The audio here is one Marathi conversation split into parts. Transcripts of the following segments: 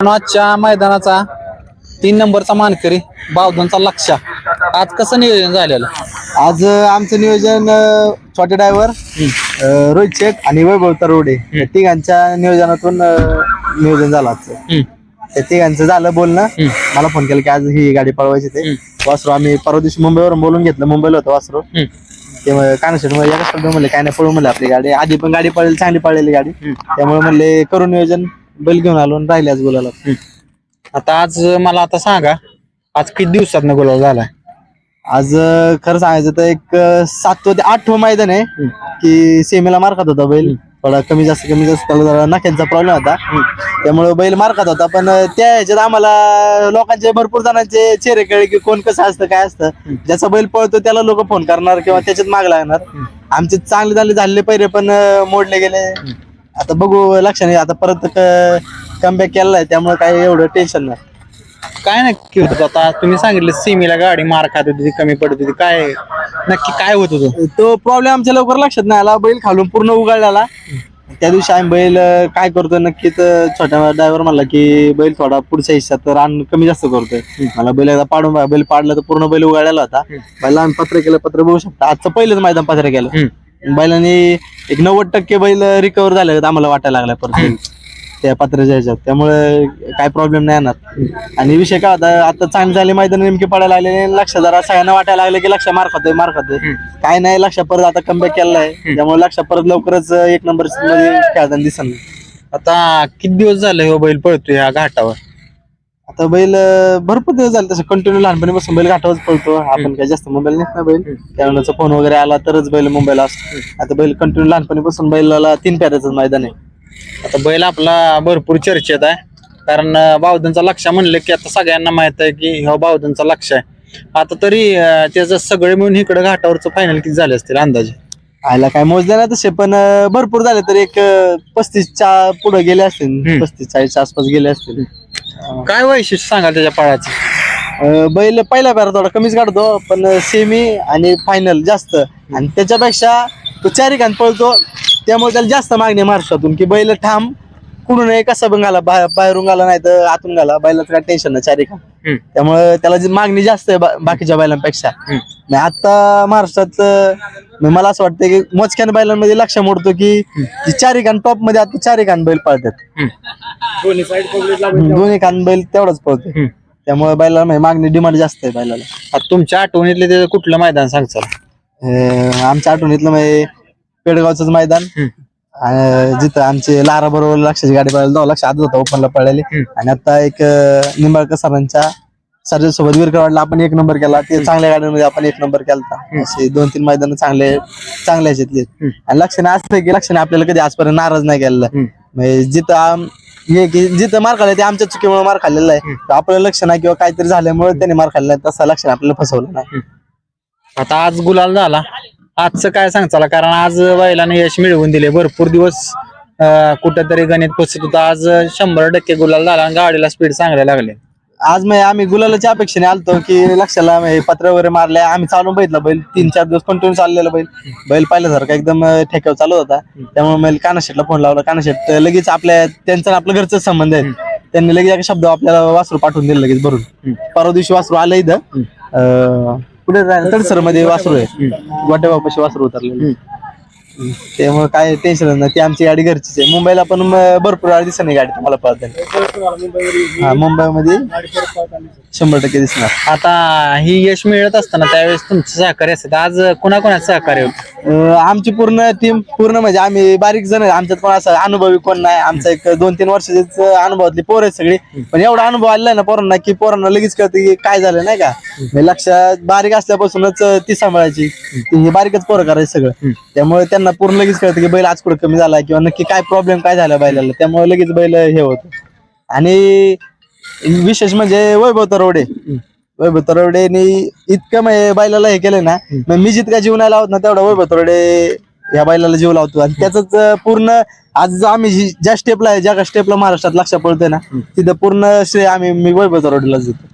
आजच्या मैदानाचा तीन नंबरचा मानकरी बावधनचा लक्ष आज कसं नियोजन झालेलं? आज अ, आमचं नियोजन अ, छोटे ड्रायव्हर रोहित शेठ आणि वैभव तरवडे या तिघांच्या नियोजनातून अ, नियोजन झालं आजचं. हम्म, त्या तिघांचं झालं बोलणं. मला फोन केला की आज ही गाडी पळवायची ते. वासरू आम्ही परवा दिवशी मुंबईवरून बोलून घेतलं. मुंबईला होतं वासरू. हम्म, ते कानशेटमध्ये म्हणले काय नाही पळू म्हणले आपली गाडी. आधी पण गाडी पळेल चांगली पळलेली गाडी. त्यामुळे म्हणले करून नियोजन. बैल घेऊन आलो आणि राहिले आज हम्म. आता आज मला आता सांगा आज किती दिवसात गुलाब झालाय? आज अ, खरं सांगायचं तर एक अ, सातवं ते आठवं मैदान आहे की सेमीला मार खात होता बैल. थोडा कमी जास्त कमी जास्त त्याला जरा नाक्यांचा प्रॉब्लेम होता. त्यामुळे बैल मार खात होता पण अ, त्या ह्याच्यात आम्हाला लोकांचे भरपूर जणांचे चेहरे कळे की कोण कसं असतं काय असतं. ज्याचा बैल पळतो त्याला लोक फोन करणार किंवा त्याच्यात माग लागणार. आमचे चांगले चांगले झालेले पैरे पण अ, मोडले गेले. आता बघू लक्षात नाही. आता परत कमबॅक केलाय त्यामुळे काही एवढं टेन्शन नाही. काय नक्की होत आता. तुम्ही सांगितलं सीमेला गाडी मार खात होती ती कमी पडत होती. काय नक्की काय होत होतं तो प्रॉब्लेम आमच्या लवकर लक्षात नाही आला. बैल खालून पूर्ण उघडलेला. त्या दिवशी आम्ही बैल काय करतोय नक्की तर छोट्या ड्रायव्हर म्हणला की बैल थोडा पुढच्या हिस्सात रान कमी जास्त करतोय. मला बैल एकदा पाडून. बैल पाडलं तर पूर्ण बैल उघडलेला होता. बैला आम्ही पत्र केलं पत्र बघू शकता. आजचं पहिलंच मैदान पत्र केलं. बैलांनी एक नव्वद टक्के बैल रिकवर झाले आम्हाला वाटायला लागलाय परत. त्या पत्राच्या ह्याच्यात. त्यामुळे काय प्रॉब्लेम नाही येणार. आणि विषय काय होता आता चांगली झाली मैदान नेमके पडायला लागले लक्ष जरा सगळ्यांना वाटायला लागले की लक्ष मार खातोय मार खातोय काय नाही लक्ष परत आता कमबॅक केलाय. त्यामुळे लक्ष परत लवकरच एक नंबरमध्ये खेळताना दिसन आता किती दिवस झाले हो बैल पळतोय ह्या घाटावर? आता बैल अं, भरपूर दिवस झाले तसं कंटिन्यू लहानपणीपासून बैल घाटावरच पळतो. आपण काय जास्त मोबाईल नेत ना बैल. त्यावेळेचा फोन वगैरे आला तरच बैल मुंबईला असतो. आता बैल कंटिन्यू लहानपणीपासून बैलाला तीन प्याऱ्याचं मैदान आहे. आता बैल आपला भरपूर चर्चेत आहे. कारण अं, बावधनचा लक्ष म्हणलं की आता सगळ्यांना माहीत आहे की हा बावधनचा लक्ष आहे. आता तरी अं, त्याचं सगळे मिळून इकडे घाटावरचं फायनल किती झाले असतील अंदाजे? आयला काय मोजले ना तसे पण अं, भरपूर झाले तर एक पस्तीसच्या पुढे गेले असतील. पस्तीस चाळीसच्या आसपास गेले असतील. काय वैशिष्ट्य सांगाल त्याच्या पळाचं? अं, बैल पहिला पेरा थोडा कमीच काढतो पण सेमी आणि फायनल जास्त. आणि त्याच्यापेक्षा तो चारी खान पळतो त्यामुळे त्याला जास्त मागणी आहे महाराष्ट्रातून की बैल ठाम कुठून नाही कसा पण घाला बाहेरून घाला नाही तर आतून घाला. बैलाचं काय टेन्शन नाही चारी खान हम्म. त्यामुळे त्याला जी मागणी जास्त आहे बा- बाकीच्या बैलांपेक्षा. नाही आता महाराष्ट्रात अं, मला असं वाटतं की मोजक्यान बैलांमध्ये लक्ष मोडतो की जी चारी खान टॉपमध्ये आता चारी खान बैल पळतात. दोन्ही खान बैल तेवढाच पळतो हम्म. त्यामुळे बैलाला म्हणजे मागणी डिमांड जास्त आहे बैलाला. आता तुमच्या आठवणीतले त्याचं कुठलं मैदान सांगचाल अं, आमच्या आठवणीतलं म्हणजे पेडगावच मैदान. अं, जिथं आमचे लारा बरोबर लक्षाची गाडी पळायला जाऊ लक्ष आधीच होता ओपनला पळाली आणि आता एक निंबाळकर सरांच्या सर्जा सोबत विरकरवाडला आपण एक नंबर केला. ते चांगल्या गाड्यांमध्ये आपण एक नंबर केला असे दोन तीन मैदान चांगले चांगल्या ह्याच्यातले आणि लक्षणे असं आहे की लक्षणे आपल्याला कधी आजपर्यंत नाराज नाही केलेलं म्हणजे जिथं आम- हे की जिथं मार खाल्ला ते आमच्या चुकीमुळे मार खाल्लेला आहे. आपलं लक्ष नाही किंवा काहीतरी झाल्यामुळे त्याने मार खाल्ला तसा लक्ष आपल्याला फसवलं नाही. आता आज गुलाल झाला. आजचं काय सांगचाल कारण आज बैलाने यश मिळवून दिले. भरपूर दिवस कुठंतरी गणित फसत होतं. आज शंभर टक्के गुलाल झाला आणि गाडीला स्पीड चांगले लागले आज मग आम्ही गुलालाच्या अपेक्षेने आलतो की लक्षाला म्हणजे पत्र वगैरे मारले. आम्ही चालून बघितलं बैल. तीन चार दिवस कंटिन्यू चाललेला बैल. बैल पाहिल्यासारखा एकदम अं, ठेक्यावर चालू होता. त्यामुळे मला कानाशेटला फोन लावला. कानाशेट लगेच आपल्या त्यांचा आपलं घरचं संबंध आहे. त्यांनी लगेच एका शब्द आपल्याला वासरू पाठवून दिलं लगेच भरून. परवा दिवशी वासरू आलं इथं. कुठे तडसरमध्ये वासरू आहे. गोट्याबापाशी वासरू उतरले त्यामुळे काय टेन्शन नाही. ती आमची गाडी घरचीच आहे. मुंबईला पण भरपूर वेळा नाही गाडी तुम्हाला पाहता. हा मुंबईमध्ये शंभर टक्के दिसणार. आता ही यश मिळत असताना त्यावेळेस तुमचं सहकार्य असतं आज कोणाकोणाचं सहकार्य होतं? अं, आमची पूर्ण टीम पूर्ण म्हणजे आम्ही बारीक जण आहे. आमच्यात कोण असं अनुभवी कोण नाही. आमचा एक दोन तीन वर्षाचीच अनुभवातली पोर आहे सगळी. पण एवढा अनुभव आलेला आहे ना पोरांना की पोरांना लगेच कळतं की काय झालं नाही का? म्हणजे लक्षात बारीक असल्यापासूनच ती सांभाळायची. ती हे बारीकच पोरं करायचं सगळं. त्यामुळे त्यांना पूर्ण लगेच कळतं की बैल आज कुठं कमी झाला किंवा नक्की काय प्रॉब्लेम काय झाला बैलाला. त्यामुळे लगेच बैल हे होतं. आणि विशेष म्हणजे वैभव तरवडे वैभव तरवडेने इतकं म्हणजे बैलाला हे केलं ना मग मी जितका जीव नाही लावत ना तेवढा वैभव तरवडे या बैलाला जीव लावतो. आणि त्याच पूर्ण आज जो आम्ही जी- ज्या स्टेपला आहे ज्या स्टेपला महाराष्ट्रात लक्ष पडतोय ना तिथं पूर्ण श्रेय आम्ही मी वैभव तरवडेला देतो.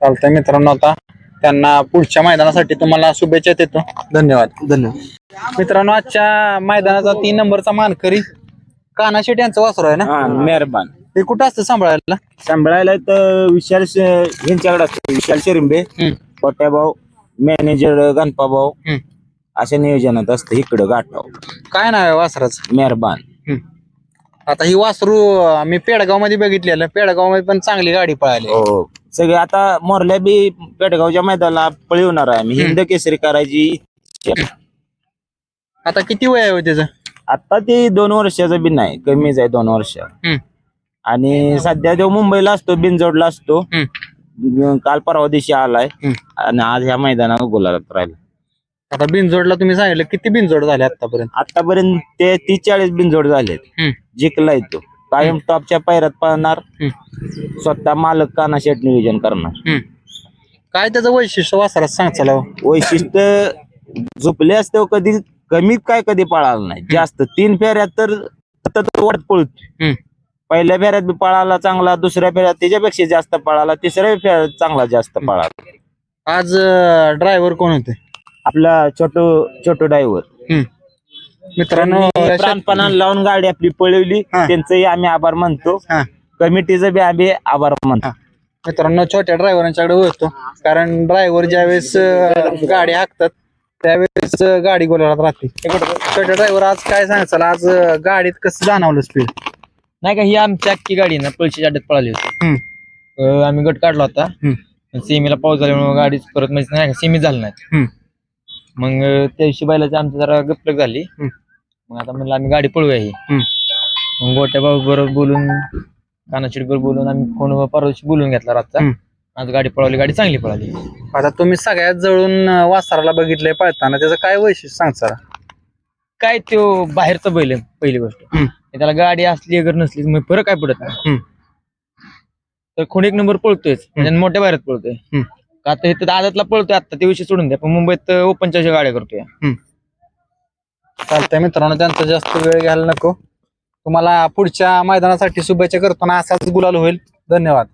चालतंय मित्रांनो आता. त्यांना पुढच्या मैदानासाठी तुम्हाला शुभेच्छा देतो. धन्यवाद. धन्यवाद. मित्रांनो आजच्या मैदानाचा तीन नंबरचा मानकरी काना शेट यांचं वासरू आहे ना? हा मेहरबान. ते कुठं असतं सांभाळायला? सांभाळायला तर विशाल श- यांच्याकडे असतो. विशाल शिरिंबे हम्म. पोट्याभाऊ मॅनेजर गणपाभाऊ हम्म. अशा नियोजनात असतं इकडं गाठाव काय नाव आहे वासराचं? मेहरबान. आता ही वासरू अं, मी पेडगावमध्ये बघितलेलं. पेडगावमध्ये पण चांगली गाडी पळाली. हो. सगळे आता मोरल्या बी पेटगावच्या मैदानाला पळवणार आहे. आम्ही हिंद केसरी करायची इच्छा. आता किती वय आहे हो त्याचं? आता ते दोन वर्षाचं बी नाही. कमीच आहे दोन वर्ष. हम्म. आणि सध्या तो मुंबईला असतो बिनजोडला असतो काल परवा दिवशी आलाय. आणि आज ह्या मैदानात गोलात राहिला. आता बिनजोडला तुम्ही सांगितलं किती बिनजोड झाले आतापर्यंत? आतापर्यंत ते तीस चाळीस बिनजोड झालेत. जिंकलाय तो. कायम टॉपच्या पायऱ्यात पळणार. हम्म. स्वतः मालक काना शेट नियोजन करणार. काय त्याचं वैशिष्ट्य वासरात सांग चला. वैशिष्ट्य झोपले असते कधी कमी काय कधी पळाला नाही. जास्त तीन फेऱ्यात तर वाट पळतो. पहिल्या फेऱ्यात बी पळाला चांगला दुसऱ्या फेऱ्यात त्याच्यापेक्षा जास्त पळाला तिसऱ्या फेऱ्यात चांगला जास्त पळाला. आज ड्रायव्हर कोण होते? आपला छोटो छोटो ड्रायव्हर मित्रांनो प्राणपणा लावून गाडी आपली पळवली. हा. त्यांचंही आम्ही आभार मानतो. हा. कमिटीचं बी आम्ही आभार मानतो. मित्रांनो छोट्या ड्रायव्हरांच्याकडे होतो कारण ड्रायव्हर ज्यावेळेस अं, गाडी हाकतात त्यावेळेस अं, गाडी गोलात राहते. छोट्या ड्रायव्हर आज काय सांगायचं? आज अं, गाडीत कसं जाणवलं स्पीड नाही का ही आमची अख्खी गाडी ना पळशीच्या अड्ड्यात पळाली होती हम्म. अं, आम्ही गट काढला होता सेमीला पाऊस झाल्यामुळे गाडी परत म्हणजे नाही का सेमी झाली नाही हम्म. मग अं, त्या दिवशी बैलाची आमची जरा गपलक झाली हम्म. मग आता म्हणलं आम्ही गाडी पळूया ही हम्म. मग गोट्या बाबू बरोबर बोलून कानाचिड बरोबर बोलून आम्ही फोन परवा दिवशी बोलून घेतला रातचा हम्म. आज गाडी पळवली गाडी चांगली पळाली आता तुम्ही सगळ्यात जवळून अं, वासराला बघितलंय पळताना त्याचं काय वैशिष्ट्य सांग सर काय तो बाहेरचा बैल आहे, पहिली गोष्ट हम्म. त्याला गाडी असली अगर नसली मग फरक काय पडत नाही. हम्म. तर खूण एक नंबर पळतोय म्हणजे मोठ्या बाहेरात पळतोय. हम्म. का आता इथं आदतला पळतोय आता ते विषय सोडून द्या पण मुंबईत ओपनच्या अशा गाड्या करतोय. चालतंय मित्रांनो त्यांचा जास्त वेळ घ्यायला नको. तुम्हाला पुढच्या मैदानासाठी शुभेच्छा करताना असाच गुलाल होईल. धन्यवाद.